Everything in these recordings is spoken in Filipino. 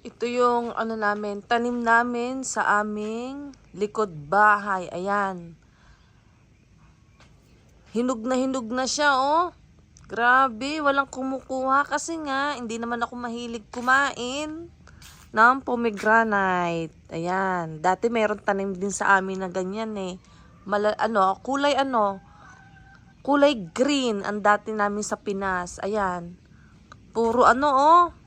Ito yung ano namin, tanim namin sa aming likod bahay. Ayan. Hinog na hinog na siya, oh. Grabe, walang kumukuha kasi nga, hindi naman ako mahilig kumain ng pomegranate. Ayan. Dati meron tanim din sa amin na ganyan eh. Mala, ano, kulay ano, kulay green ang dati namin sa Pinas. Ayan. Puro ano, oh.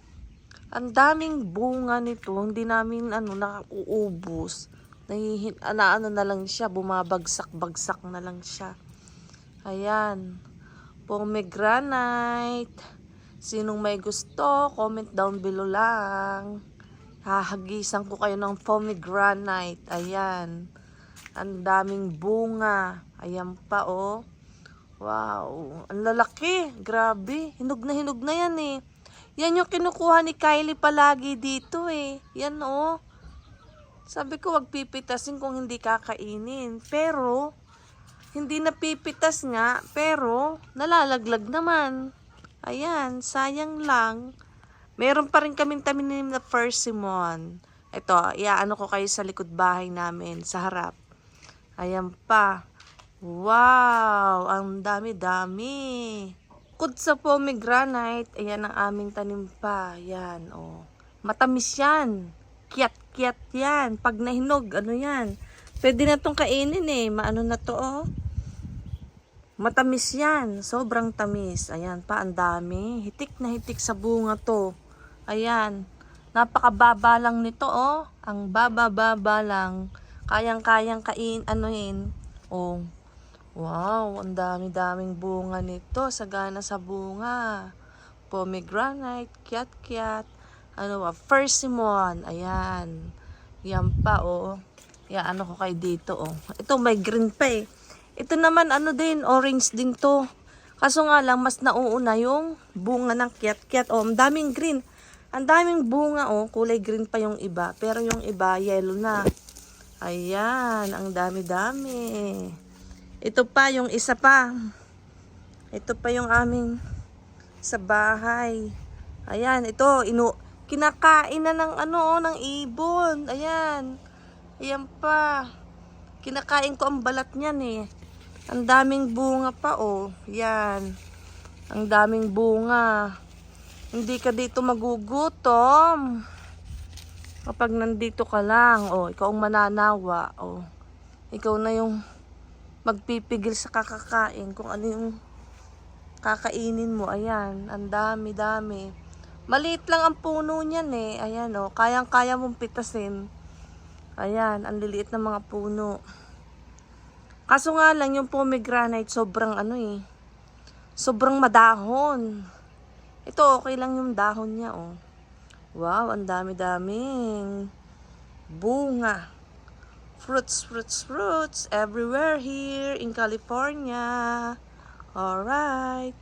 Ang daming bunga nito, hindi namin ano nakauubos. Nahihin, ana, ano na lang siya, bumabagsak-bagsak na lang siya. Ayan. Pomegranate. Sinong may gusto, comment down below lang. Hahagisan ko kayo ng pomegranate. Ayan. Ang daming bunga. Ayan pa, oh. Wow. Ang lalaki. Grabe. Hinog na hinog na yan, eh. Yan yung kinukuha ni Kylie palagi dito, eh. Yan, oh. Sabi ko, wag pipitasin kung hindi kakainin. Pero, hindi napipitas nga, pero nalalaglag naman. Ayan, sayang lang. Meron pa rin kaming tanim na persimmon. Ito, iaano ko kayo sa likod bahay namin, sa harap. Ayan pa. Wow, ang dami-dami. Bukod sa pomegranate, ayan ang aming tanim pa. Ayan, oh. Matamis yan. Kiyat-kiyat yan. Pag nahinog, ano yan. Pwede na tong kainin eh. Maano na to, oh. Matamis yan. Sobrang tamis. Ayan pa, ang dami. Hitik na hitik sa bunga to. Ayan. Napakababa lang nito, oh. Ang baba-baba lang. Kayang-kayang kain, anuhin. Oh. Wow, ang dami-daming bunga nito. Sagana sa bunga. Pomegranate, kiat-kiat. Ano ba? Persimmon. Ayan. Yan pa, oh. Yan, ano ko kayo dito, oh. Ito, may green pa, eh. Ito naman, ano din, orange din to. Kaso nga lang, mas nauuna yung bunga ng kiat-kiat. Oh, ang daming green. Ang daming bunga, oh. Kulay green pa yung iba. Pero yung iba, yellow na. Ayan, ang dami-dami. Ito pa, yung isa pa. Ito pa yung aming sa bahay. Ayan, ito, inu kinakain na ng ano, oh, ng ibon. Ayan. Ayan pa. Kinakain ko ang balat niyan eh. Ang daming bunga pa, oh. Yan. Ang daming bunga. Hindi ka dito magugutom. Kapag nandito ka lang, oh, ikaw ang mananawa, oh. Ikaw na yung magpipigil sa kakakain kung ano yung kakainin mo. Ayan, ang dami, dami. Maliit lang ang puno niyan eh. Ayan, oh, kayang-kaya mong pitasin. Ayan, ang liliit ng mga puno. Kaso nga lang yung pomegranate sobrang ano eh. Sobrang madahon. Ito okay lang yung dahon niya oh. Wow, ang dami-daming bunga. Fruits, fruits, fruits everywhere here in California. Alright.